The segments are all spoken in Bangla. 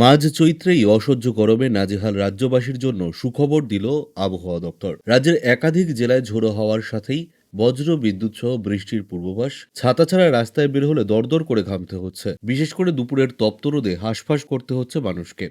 মাঝ চৈত্রেই অসহ্য গরমে নাজেহাল রাজ্যবাসীর জন্য সুখবর দিল আবহাওয়া দপ্তর। রাজ্যের একাধিক জেলায় ঝোড়ো হওয়ার সাথেই বজ্র বিদ্যুৎ সহ বৃষ্টির পূর্বাভাস। ছাতা ছাড়া রাস্তায় বের হলে দরদর করে ঘামতে হচ্ছে। বিশেষ করে দুপুরের তপ্ত রোদে হাঁসফাঁস করতে হচ্ছে মানুষকে।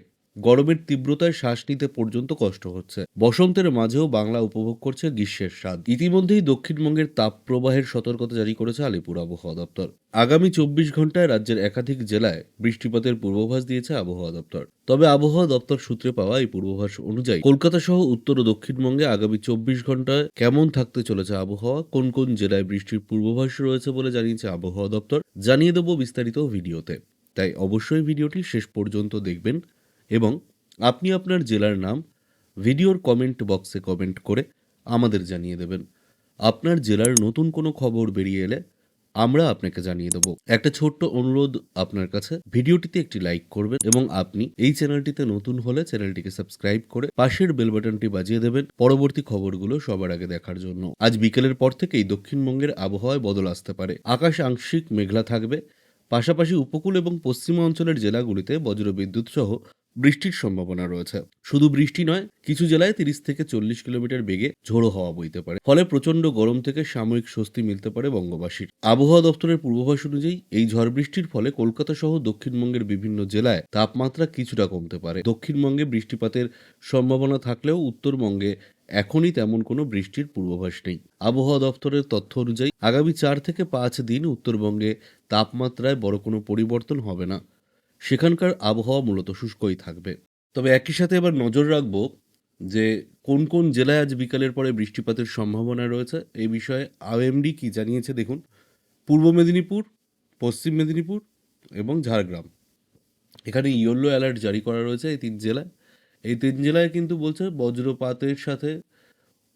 গরমের তীব্রতায় শ্বাস নিতে পর্যন্ত কষ্ট হচ্ছে। বসন্তের মাঝেও বাংলা উপভোগ করছে গ্রীষ্মের স্বাদ। ইতিমধ্যেই দক্ষিণবঙ্গের তাপপ্রবাহের সতর্কতা জারি করেছে আলিপুর আবহাওয়া দপ্তর। আগামী চব্বিশ ঘন্টায় রাজ্যের একাধিক জেলায় বৃষ্টিপাতের পূর্বাভাস দিয়েছে আবহাওয়া দপ্তর। তবে আবহাওয়া দপ্তর সূত্রে পাওয়া এই পূর্বাভাস অনুযায়ী কলকাতা সহ উত্তর ও দক্ষিণবঙ্গে আগামী চব্বিশ ঘন্টায় কেমন থাকতে চলেছে আবহাওয়া, কোন কোন জেলায় বৃষ্টির পূর্বাভাস রয়েছে বলে জানিয়েছে আবহাওয়া দপ্তর, জানিয়ে দেবো বিস্তারিত ভিডিওতে। তাই অবশ্যই ভিডিওটি শেষ পর্যন্ত দেখবেন। এবং আপনি আপনার জেলার নাম ভিডিওর কমেন্ট বক্সে কমেন্ট করে আমাদের জানিয়ে দেবেন। আপনার জেলার নতুন কোনো খবর বেরিয়ে এলে আমরা আপনাকে জানিয়ে দেবো। একটা ছোট্ট অনুরোধ আপনার কাছে। ভিডিওটিতে একটি লাইক করবেন এবং আপনি এই চ্যানেলটিতে নতুন হলে চ্যানেলটিকে সাবস্ক্রাইব করে পাশের বেল বাটনটি বাজিয়ে দেবেন পরবর্তী খবরগুলো সবার আগে দেখার জন্য। আজ বিকেলের পর থেকেই দক্ষিণবঙ্গের আবহাওয়ায় বদল আসতে পারে। আকাশ আংশিক মেঘলা থাকবে। পাশাপাশি উপকূল এবং পশ্চিমা অঞ্চলের জেলাগুলিতে বজ্রবিদ্যুৎ সহ বৃষ্টির সম্ভাবনা রয়েছে। শুধু বৃষ্টি নয়, কিছু জেলায় তিরিশ থেকে চল্লিশ কিলোমিটার বেগে ঝোড়ো হওয়া বইতে পারে। ফলে প্রচণ্ড গরম থেকে সাময়িক স্বস্তি মিলতে পারে বঙ্গবাসীর। আবহাওয়া দপ্তরের পূর্বাভাস অনুযায়ী, এই ঝড় বৃষ্টির ফলে কলকাতা সহ দক্ষিণবঙ্গের বিভিন্ন জেলায় তাপমাত্রা কিছুটা কমতে পারে। দক্ষিণবঙ্গে বৃষ্টিপাতের সম্ভাবনা থাকলেও উত্তরবঙ্গে এখনই তেমন কোনো বৃষ্টির পূর্বাভাস নেই। আবহাওয়া দপ্তরের তথ্য অনুযায়ী, আগামী চার থেকে পাঁচ দিন উত্তরবঙ্গে তাপমাত্রায় বড় কোনো পরিবর্তন হবে না। সেখানকার আবহাওয়া মূলত শুষ্কই থাকবে। তবে একই সাথে এবার নজর রাখব যে কোন কোন জেলায় আজ বিকালের পরে বৃষ্টিপাতের সম্ভাবনা রয়েছে এই বিষয়ে আইএমডি কি জানিয়েছে দেখুন। পূর্ব মেদিনীপুর, পশ্চিম মেদিনীপুর এবং ঝাড়গ্রাম। এখানে ইয়েলো অ্যালার্ট জারি করা রয়েছে এই তিন জেলায়। এই তিন জেলায় কিন্তু বলছে বজ্রপাতের সাথে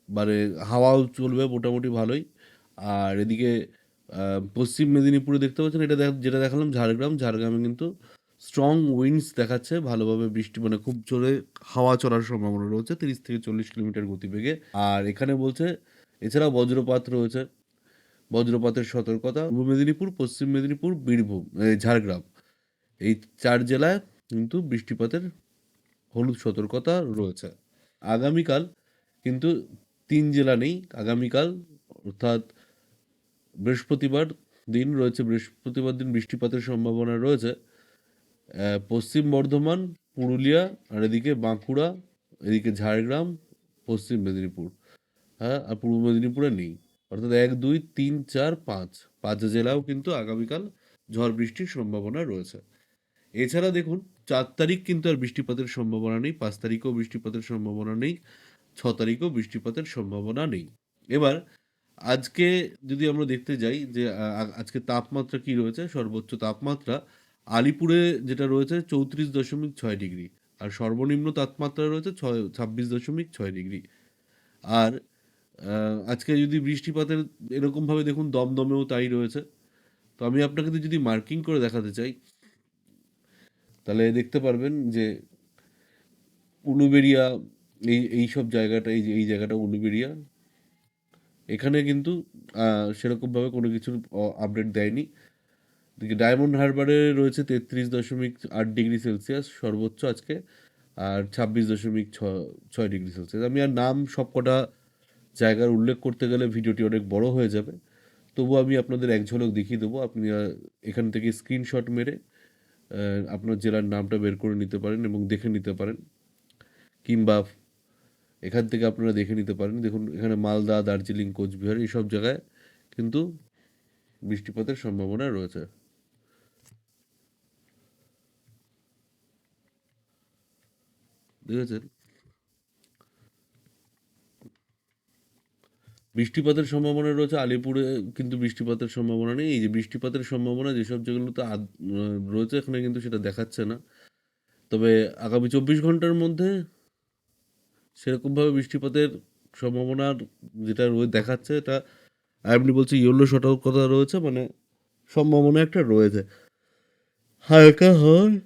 মানে হাওয়াও চলবে মোটামুটি ভালোই। আর এদিকে পশ্চিম মেদিনীপুরে দেখতে পাচ্ছেন এটা যেটা দেখালাম ঝাড়গ্রাম, ঝাড়গ্রামে কিন্তু স্ট্রং উইন্ডস দেখাচ্ছে, ভালোভাবে বৃষ্টি মানে খুব জোরে হাওয়া চলার সম্ভাবনা রয়েছে, তিরিশ থেকে চল্লিশ কিলোমিটার গতিবেগে। আর এখানে বলছে, এছাড়াও বজ্রপাত রয়েছে, বজ্রপাতের সতর্কতা। পূর্ব মেদিনীপুর, পশ্চিম মেদিনীপুর, বীরভূম ঝাড়গ্রাম, এই চার জেলায় কিন্তু বৃষ্টিপাতের হলুদ সতর্কতা রয়েছে। আগামীকাল কিন্তু তিন জেলা নেই, আগামীকাল অর্থাৎ বৃহস্পতিবার দিন রয়েছে, বৃহস্পতিবার দিন বৃষ্টিপাতের সম্ভাবনা রয়েছে। পশ্চিম বর্ধমান, পুরুলিয়া, আর এদিকে বাঁকুড়া, এদিকে ঝাড়গ্রাম, পশ্চিম মেদিনীপুর। হ্যাঁ আর পূর্ব মেদিনীপুরে নেই। অর্থাৎ এক, দুই, তিন, চার, পাঁচ। পাঁচ জেলাও কিন্তু আগামীকাল ঝড় বৃষ্টির সম্ভাবনা রয়েছে। এছাড়া দেখুন, চার তারিখ কিন্তু আর বৃষ্টিপাতের সম্ভাবনা নেই, পাঁচ তারিখেও বৃষ্টিপাতের সম্ভাবনা নেই, ছ তারিখেও বৃষ্টিপাতের সম্ভাবনা নেই। এবার, আজকে যদি আমরা দেখতে যাই যে আজকে তাপমাত্রা কি রয়েছে, সর্বোচ্চ তাপমাত্রা আলিপুরে যেটা রয়েছে চৌত্রিশ দশমিক ছয় ডিগ্রি, আর সর্বনিম্ন তাপমাত্রা রয়েছে ছয়, ছাব্বিশ দশমিক ছয় ডিগ্রি। আর আজকে যদি বৃষ্টিপাতের এরকমভাবে দেখুন, দমদমেও তাই রয়েছে। তো আমি আপনাকে যদি মার্কিং করে দেখাতে চাই, তাহলে দেখতে পারবেন যে উলুবেরিয়া এই এই সব জায়গাটা, এই যে, এই জায়গাটা উলুবেরিয়া এখানে কিন্তু সেরকমভাবে কোনো কিছুর আপডেট দেয়নি। ডায়মন্ড হারবারে রয়েছে তেত্রিশ দশমিক আট ডিগ্রি সেলসিয়াস সর্বোচ্চ আজকে, আর ছাব্বিশ দশমিক ছ, ছয় ডিগ্রি সেলসিয়াস। আমি আর নাম সবকটা জায়গার উল্লেখ করতে গেলে ভিডিওটি অনেক বড় হয়ে যাবে। তবু আমি আপনাদের এক ঝলক দেখিয়ে দেবো। আপনি এখান থেকে স্ক্রিনশট মেরে আপনার জেলার নামটা বের করে নিতে পারেন এবং দেখে নিতে পারেন। কিংবা এখান থেকে আপনারা দেখে নিতে পারেন। দেখুন, এখানে মালদা, দার্জিলিং, কোচবিহার, এইসব জায়গায় কিন্তু বৃষ্টিপাতের সম্ভাবনা রয়েছে। দেখেছেন বৃষ্টিপাতের সম্ভাবনা রয়েছে, আলিপুরে কিন্তু বৃষ্টিপাতের সম্ভাবনা নেই। এই যে বৃষ্টিপাতের সম্ভাবনা, যেসব আদ- রয়েছে, এখানে কিন্তু সেটা দেখাচ্ছে না। তবে আগামী চব্বিশ ঘণ্টার মধ্যে সেরকমভাবে বৃষ্টিপাতের সম্ভাবনার যেটা দেখাচ্ছে, এটা আপনি বলছি ইয়েলো সতর্কতা রয়েছে মানে সম্ভাবনা একটা রয়েছে। হালকা হয়,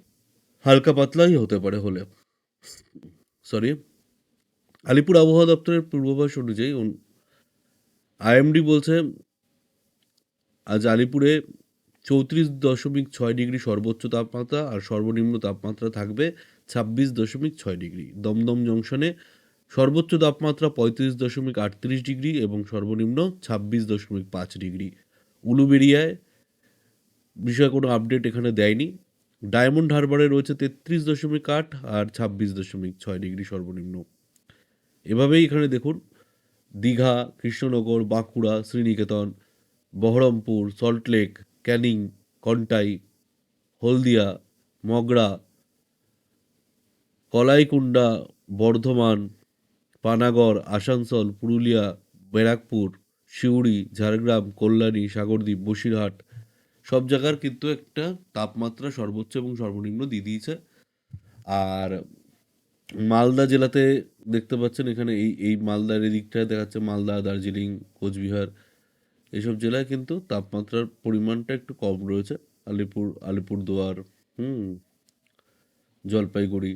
হালকা পাতলাই হতে পারে হলে। সরি আলিপুর আবহাওয়া দপ্তরের পূর্বাভাস অনুযায়ী আইএমডি বলছে, আজ আলিপুরে চৌত্রিশ দশমিক ছয় ডিগ্রি সর্বোচ্চ তাপমাত্রা আর সর্বনিম্ন তাপমাত্রা থাকবে ছাব্বিশ দশমিক ছয় ডিগ্রি। দমদম জংশনে সর্বোচ্চ তাপমাত্রা পঁয়ত্রিশ দশমিক আটত্রিশ ডিগ্রি এবং সর্বনিম্ন ছাব্বিশ দশমিক পাঁচ ডিগ্রি। উলুবেড়িয়ায় বিষয়ে কোনো আপডেট এখানে দেয়নি। ডায়মন্ড হারবারে রয়েছে তেত্রিশ দশমিক আট আর ছাব্বিশ দশমিক ছয় ডিগ্রি সর্বনিম্ন। এভাবেই এখানে দেখুন, দীঘা, কৃষ্ণনগর, বাঁকুড়া, শ্রীনিকেতন, বহরমপুর সল্টলেক ক্যানিং, কন্টাই, হলদিয়া, মগরা, কলাইকুণ্ডা, বর্ধমান, পানাগড়, আসানসোল, পুরুলিয়া, ব্যারাকপুর, সিউড়ি, ঝাড়গ্রাম, কল্যাণী, সাগরদ্বীপ, বসিরহাট সব জায়গার কিন্তু একটা তাপমাত্রা সর্বোচ্চ এবং সর্বনিম্ন দিয়ে দিয়েছে। আর মালদা জেলাতে দেখতে পাচ্ছেন এখানে এই এই মালদার এদিকটায় দেখাচ্ছে মালদা, দার্জিলিং, কোচবিহার এইসব জেলায় কিন্তু তাপমাত্রার পরিমাণটা একটু কম রয়েছে। আলিপুর, আলিপুরদুয়ার, হুম, জলপাইগুড়ি।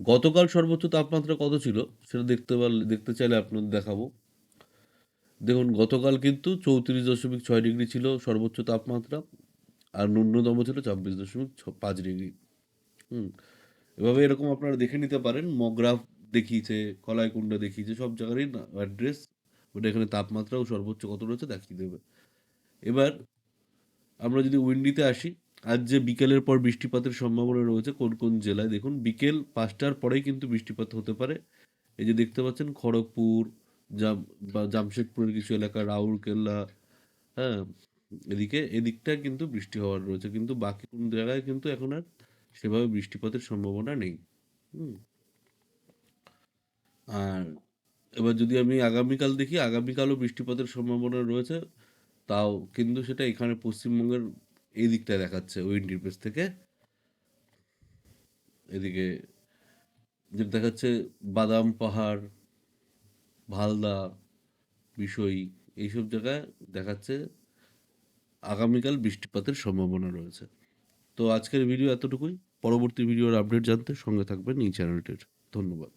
গতকাল সর্বোচ্চ তাপমাত্রা কত ছিল সেটা দেখতে পারলে, দেখতে চাইলে আপনাদের দেখাবো। দেখুন, গতকাল কিন্তু চৌত্রিশ দশমিক ছয় ডিগ্রি ছিল সর্বোচ্চ তাপমাত্রা আর ন্যূনতম ছিল ছাব্বিশ দশমিক পাঁচ ডিগ্রি। হুম, এভাবে এরকম আপনারা দেখে নিতে পারেন। মগ্রাফ দেখিয়েছে, কলাইকুণ্ডা দেখিয়েছে, সব জায়গারই অ্যাড্রেস ওটা এখানে তাপমাত্রাও সর্বোচ্চ কত রয়েছে দেখিয়ে দেবে। এবার আমরা যদি উইন্ডিতে আসি, আজ যে বিকেলের পর বৃষ্টিপাতের সম্ভাবনা রয়েছে কোন কোন জেলায়, দেখুন বিকেল পাঁচটার পরেই কিন্তু বৃষ্টিপাত হতে পারে। এই যে দেখতে পাচ্ছেন, খড়গপুর জাম, বা জামশেদপুরের কিছু এলাকা রাউরকেল্লা হ্যাঁ এদিকে, এদিকটা কিন্তু বৃষ্টি হওয়ার রয়েছে। কিন্তু বাকি কোন জায়গায় কিন্তু এখন আর সেভাবে বৃষ্টিপাতের সম্ভাবনা নেই। আর এবার যদি আমি আগামীকাল দেখি, আগামীকালও বৃষ্টিপাতের সম্ভাবনা রয়েছে। তাও কিন্তু সেটা এখানে পশ্চিমবঙ্গের এই দিকটায় দেখাচ্ছে উইন্ডি পেস থেকে। এদিকে যেটা দেখাচ্ছে বাদাম পাহাড় ভালদা বিষয় এইসব জায়গায় দেখাচ্ছে আগামীকাল বৃষ্টিপাতের সম্ভাবনা রয়েছে। তো আজকের ভিডিও এতটুকুই। পরবর্তী ভিডিওর আপডেট জানতে সঙ্গে থাকবেন এই চ্যানেলটির। ধন্যবাদ।